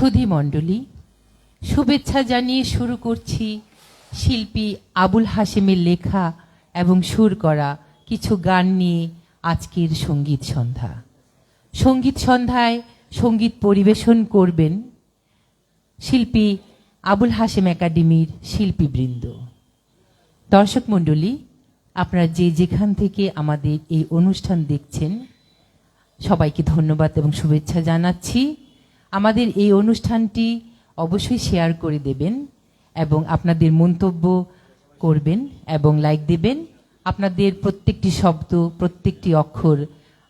সুধী মণ্ডলী, শুভেচ্ছা জানিয়ে শুরু করছি শিল্পী আবুল হাশেমের লেখা এবং সুর করা কিছু গান নিয়ে আজকের সংগীত সন্ধ্যা। সংগীত সন্ধ্যায় সংগীত পরিবেশন করবেন শিল্পী আবুল হাশেম একাডেমির শিল্পীবৃন্দ। দর্শক মণ্ডলী, আপনারা যে যেখান থেকে আমাদের এই অনুষ্ঠান দেখছেন, সবাইকে ধন্যবাদ এবং শুভেচ্ছা জানাচ্ছি। আমাদের এই অনুষ্ঠানটি অবশ্যই শেয়ার করে দেবেন এবং আপনাদের মন্তব্য করবেন এবং লাইক দেবেন। আপনাদের প্রত্যেকটি শব্দ, প্রত্যেকটি অক্ষর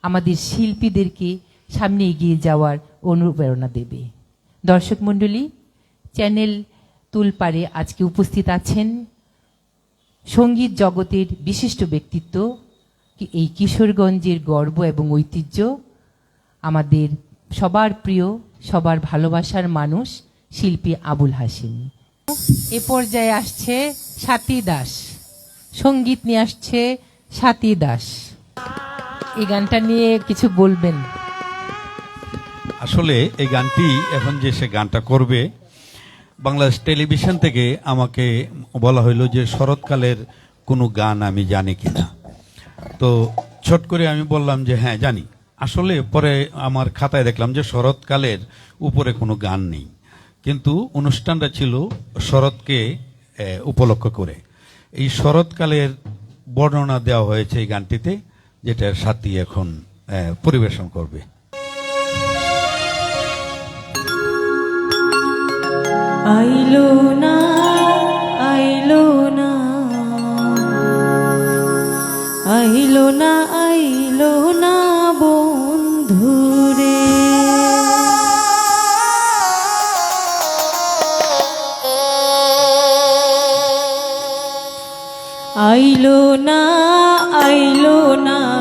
আমাদের শিল্পীদেরকে সামনে এগিয়ে যাওয়ার অনুপ্রেরণা দেবে। দর্শক মণ্ডলী চ্যানেল তুলপারে আজকে উপস্থিত আছেন সংগীত জগতের বিশিষ্ট ব্যক্তিত্ব এই কিশোরগঞ্জের গর্ব এবং ঐতিহ্য আমাদের সবার প্রিয় সবার ভালোবাসার মানুষ শিল্পী আবুল হাসিম এ পর্যায়ে আসছে সাথী দাস। সংগীত নিয়ে আসছে সাথী দাস। এই গানটা নিয়ে কিছু বলবেন? আসলে এই গানটি, এখন যে সে গানটা করবে, বাংলাদেশ টেলিভিশন থেকে আমাকে বলা হইল যে শরৎকালের কোনো গান আমি জানি কিনা। তো ছোট করে আমি বললাম যে হ্যাঁ জানি। আসলে পরে আমার খাতায় দেখলাম যে শরৎকালের উপরে কোনো গান নেই। কিন্তু অনুষ্ঠানটা ছিল শরৎকে উপলক্ষ করে। এই শরৎকালের বর্ণনা দেওয়া হয়েছে এই গানটিতে যেটার সাথী এখন পরিবেশন করবে। আইলো না আইলো না আইলো না আইলো না। আইলো না আইলো না।